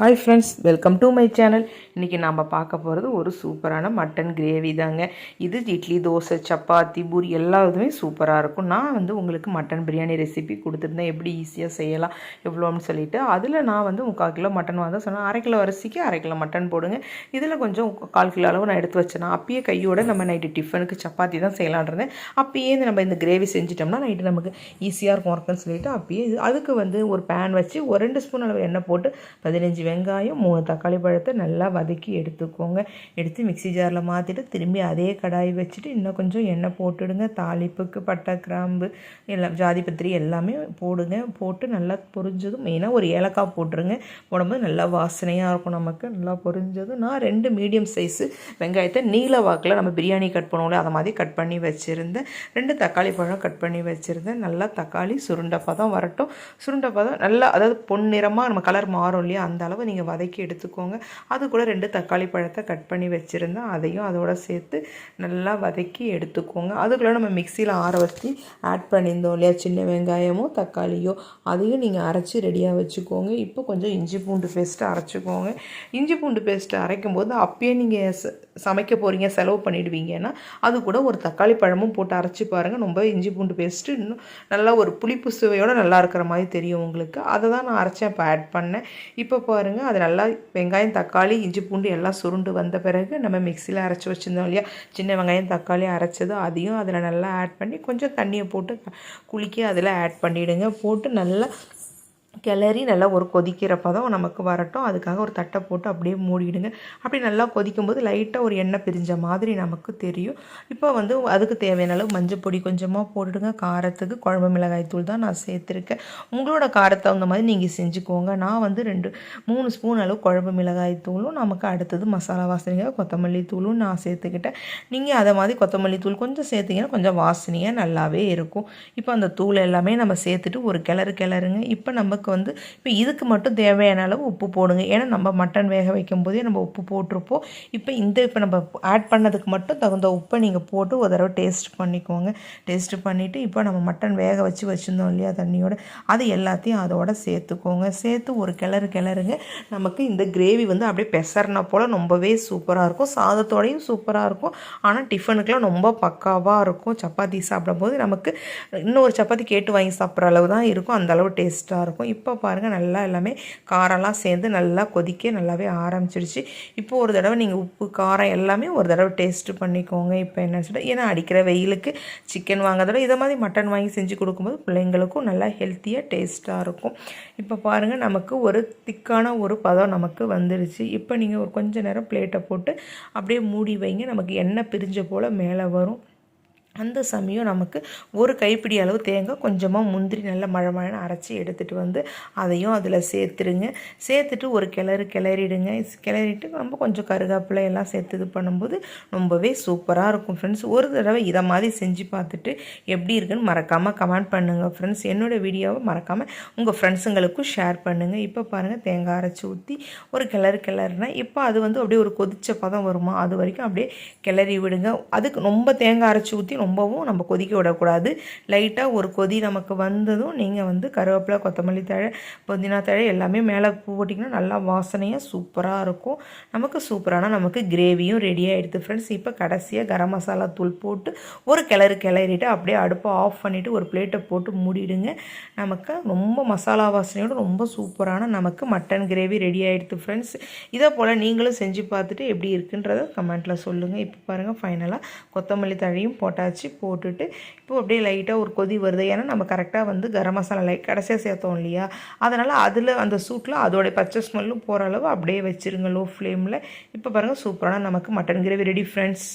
Hi friends welcome to my channel இன்றைக்கி நாம் பார்க்க போகிறது ஒரு சூப்பரான மட்டன் கிரேவி தாங்க. இது இட்லி தோசை சப்பாத்தி பூரி எல்லா இதுவுமே சூப்பராக இருக்கும். நான் வந்து உங்களுக்கு மட்டன் பிரியாணி ரெசிபி கொடுத்துருந்தேன். எப்படி ஈஸியாக செய்யலாம் எவ்வளோன்னு சொல்லிட்டு. அதில் நான் வந்து முக்கால் கிலோ மட்டன் வாங்க சொன்னேன். அரை கிலோ அரிசிக்கு அரை கிலோ மட்டன் போடுங்க. இதில் கொஞ்சம் கால் கிலோ அளவு நான் எடுத்து வச்சேன். அப்பயே கையோடு நம்ம நைட்டு டிஃபனுக்கு சப்பாத்தி தான் செய்யலான்றேன் அப்பயே இந்த நம்ம இந்த கிரேவி செஞ்சிட்டோம்னா நைட்டு நமக்கு ஈஸியாக இருக்கும் ஒர்க்குன்னு சொல்லிட்டு அப்பயே அதுக்கு வந்து ஒரு பேன் வச்சு ஒரு ரெண்டு ஸ்பூன் அளவு எண்ணெய் போட்டு பதினஞ்சு வெங்காயம் மூணு தக்காளி பழத்தை நல்லா வதக்கி எடுத்துக்கோங்க. எடுத்து மிக்ஸி ஜாரில் மாற்றிட்டு திரும்பி அதே கடாய் வச்சுட்டு இன்னும் கொஞ்சம் எண்ணெய் போட்டுடுங்க. தாளிப்புக்கு பட்டை கிராம்பு எல்லாம் ஜாதிபத்திரி எல்லாமே போடுங்க. போட்டு நல்லா பொரிஞ்சதும் மெயினாக ஒரு ஏலக்காய் போட்டுருங்க. போடும்போது நல்லா வாசனையாக இருக்கும் நமக்கு. நல்லா பொரிஞ்சதும் நான் ரெண்டு மீடியம் சைஸு வெங்காயத்தை நீல வாக்கில் நம்ம பிரியாணி கட் பண்ணுவோம்ல அதை மாதிரி கட் பண்ணி வச்சுருந்தேன். ரெண்டு தக்காளி பழம் கட் பண்ணி வச்சுருந்தேன். நல்லா தக்காளி சுருண்டை பதம் வரட்டும். சுருண்டை பதம் நல்லா அதாவது பொன்னிறமாக நம்ம கலர் மாறும் இல்லையா அந்த அளவு நீங்கள் வதக்கி எடுத்துக்கோங்க. அது கூட ரெண்டு தக்காளி பழத்தை கட் பண்ணி வச்சுருந்தேன் அதையும் அதோட சேர்த்து நல்லா வதக்கி எடுத்துக்கோங்க. அதுக்குள்ளே நம்ம மிக்சியில் ஆற வச்சு ஆட் பண்ணியிருந்தோம் இல்லையா? சின்ன வெங்காயமோ தக்காளியோ அதையும் நீங்கள் அரைச்சி ரெடியாக வச்சுக்கோங்க. இப்போ கொஞ்சம் இஞ்சி பூண்டு பேஸ்ட்டு அரைச்சிக்கோங்க. இஞ்சி பூண்டு பேஸ்ட்டு அரைக்கும் போது அப்பயே நீங்கள் ச- சமைக்க போகிறீங்க செலவு பண்ணிடுவீங்கன்னா அது கூட ஒரு தக்காளி பழமும் போட்டு அரைச்சி பாருங்கள் ரொம்ப இஞ்சி பூண்டு பேஸ்ட்டு இன்னும் நல்லா ஒரு புளிப்பு சுவையோடு நல்லா இருக்கிற மாதிரி தெரியும் உங்களுக்கு. அதை தான் நான் அரைச்சேன் இப்போ ஆட் பண்ணேன். இப்போ பாருங்கள் அது நல்லா வெங்காயம் தக்காளி இஞ்சி பூண்டு எல்லாம் சுருண்டு வந்த பிறகு நம்ம மிக்சியில் அரைச்சி வச்சுருந்தோம் இல்லையா? சின்ன வெங்காயம் தக்காளி அரைச்சது அதையும் அதில் நல்லா ஆட் பண்ணி கொஞ்சம் தண்ணியை போட்டு குலுக்கி அதில் ஆட் பண்ணிவிடுங்க போட்டு நல்லா கிளறி நல்லா ஒரு கொதிக்கிற பதம் நமக்கு வரட்டும். அதுக்காக ஒரு தட்டை போட்டு அப்படியே மூடிடுங்க. அப்படி நல்லா கொதிக்கும் போது லைட்டாக ஒரு எண்ணெய் பிரிஞ்ச மாதிரி நமக்கு தெரியும். இப்போ வந்து அதுக்கு தேவையான அளவு மஞ்சள் பொடி கொஞ்சமாக போட்டுடுங்க. காரத்துக்கு குழம்பு மிளகாய் தூள் தான் நான் சேர்த்துருக்கேன். உங்களோட காரத்தை தகுந்த மாதிரி நீங்கள் செஞ்சுக்கோங்க. நான் வந்து ரெண்டு மூணு ஸ்பூன் அளவு குழம்பு மிளகாய் தூளும் நமக்கு அடுத்தது மசாலா வாசனையாக கொத்தமல்லி தூளும் நான் சேர்த்துக்கிட்டேன். நீங்கள் அதை மாதிரி கொத்தமல்லி தூள் கொஞ்சம் சேர்த்திங்கன்னா கொஞ்சம் வாசனையாக நல்லாவே இருக்கும். இப்போ அந்த தூள் எல்லாமே நம்ம சேர்த்துட்டு ஒரு கிளறு கிளறுங்க. இப்போ நமக்கு வந்து இப்போ இதுக்கு மட்டும் தேவையான அளவு உப்பு போடுங்க. ஏன்னா நம்ம மட்டன் வேக வைக்கும் போதே நம்ம உப்பு போட்டிருப்போம். இப்போ இந்த இப்போ நம்ம ஆட் பண்ணதுக்கு மட்டும் தகுந்த உப்பை நீங்கள் போட்டு ஒரு தடவை டேஸ்ட் பண்ணிக்கோங்க. டேஸ்ட் பண்ணிவிட்டு இப்போ நம்ம மட்டன் வேக வச்சு வச்சுருந்தோம் இல்லையா தண்ணியோட அது எல்லாத்தையும் அதோட சேர்த்துக்கோங்க. சேர்த்து ஒரு கிளறு கிளறுங்க. நமக்கு இந்த கிரேவி வந்து அப்படியே பெசர்ன போல் ரொம்பவே சூப்பராக இருக்கும். சாதத்தோடையும் சூப்பராக இருக்கும். ஆனால் டிஃபனுக்கெலாம் ரொம்ப பக்காவாக இருக்கும். சப்பாத்தி சாப்பிடும்போது நமக்கு இன்னொரு சப்பாத்தி கேட்டு வாங்கி சாப்பிட்ற அளவு தான் இருக்கும். அந்தளவு டேஸ்ட்டாக இருக்கும். இப்போ பாருங்கள் நல்லா எல்லாமே காரம்லாம் சேர்ந்து நல்லா கொதிக்க நல்லாவே ஆரம்பிச்சிருச்சு. இப்போ ஒரு தடவை நீங்கள் உப்பு காரம் எல்லாமே ஒரு தடவை டேஸ்ட்டு பண்ணிக்கோங்க. இப்போ என்ன சொல்ல ஏன்னா அடிக்கிற வெயிலுக்கு சிக்கன் வாங்குறதோட இதை மாதிரி மட்டன் வாங்கி செஞ்சு கொடுக்கும்போது பிள்ளைங்களுக்கும் நல்லா ஹெல்த்தியாக டேஸ்ட்டாக இருக்கும். இப்போ பாருங்கள் நமக்கு ஒரு திக்கான ஒரு பதம் நமக்கு வந்துடுச்சு இப்போ நீங்கள் ஒரு கொஞ்ச நேரம் பிளேட்டை போட்டு அப்படியே மூடி வைங்க. நமக்கு எண்ணெய் பிரிஞ்ச போல் மேலே வரும். அந்த சமயம் நமக்கு ஒரு கைப்பிடி அளவு தேங்காய் கொஞ்சமாக முந்திரி நல்லா மழை மழைன்னு அரைச்சி எடுத்துகிட்டு வந்து அதையும் அதில் சேர்த்துருங்க. சேர்த்துட்டு ஒரு கிளறு கிளறிடுங்க. கிளறிட்டு ரொம்ப கொஞ்சம் கருவேப்பிலை எல்லாம் சேர்த்து இது பண்ணும்போது ரொம்பவே சூப்பராக இருக்கும் ஃப்ரெண்ட்ஸ் ஒரு தடவை இதை மாதிரி செஞ்சு பார்த்துட்டு எப்படி இருக்குன்னு மறக்காமல் கமெண்ட் பண்ணுங்கள் ஃப்ரெண்ட்ஸ் என்னோடய வீடியோவை மறக்காமல் உங்கள் ஃப்ரெண்ட்ஸுங்களுக்கும் ஷேர் பண்ணுங்கள் இப்போ பாருங்கள் தேங்காய் அரைச்சி ஊற்றி ஒரு கிளறு கிளறுனா இப்போ அது வந்து அப்படியே ஒரு கொதிச்ச பதம் வருமா? அது வரைக்கும் அப்படியே கிளறி விடுங்க. அதுக்கு ரொம்ப தேங்காய் அரைச்சி ஊற்றி ரொம்பவும் நம்ம கொதிக்க விடக்கூடாது. லைட்டாக ஒரு கொதி நமக்கு வந்ததும் நீங்கள் வந்து கருவேப்பிலை கொத்தமல்லி தழை புதினா தழை எல்லாமே மேலே பூ போட்டிங்கன்னா நல்லா வாசனையாக சூப்பராக இருக்கும். நமக்கு சூப்பரான நமக்கு கிரேவியும் ரெடி ஆகிடுது ஃப்ரெண்ட்ஸ் இப்போ கடைசியாக கரம் மசாலா தூள் போட்டு ஒரு கிளறு கிளறிட்டு அப்படியே அடுப்பை ஆஃப் பண்ணிவிட்டு ஒரு பிளேட்டை போட்டு மூடிடுங்க. நமக்கு ரொம்ப மசாலா வாசனையோட ரொம்ப சூப்பரான நமக்கு மட்டன் கிரேவி ரெடி ஆகிடுது ஃப்ரெண்ட்ஸ் இதே போல் நீங்களும் செஞ்சு பார்த்துட்டு எப்படி இருக்குன்றதை கமெண்ட்டில் சொல்லுங்கள் இப்போ பாருங்கள் ஃபைனலாக கொத்தமல்லி தழையும் போட்டாச்சு போட்டுட்டு இப்போ அப்படியே லைட்டாக ஒரு கொதி வருது. ஏன்னா நம்ம கரெக்டாக வந்து கரம் மசாலா லைட் கடைசியாக சேர்த்தோம் இல்லையா? அதனால் அதில் அந்த சூட்டில் அதோடைய பச்சை ஸ்மெல்லும் போகிற அளவு அப்படியே வச்சுருங்க லோ. ஃப்ளேமில் இப்போ பாருங்கள் சூப்பரான நமக்கு மட்டன் கிரேவி ரெடி ஃப்ரெண்ட்ஸ்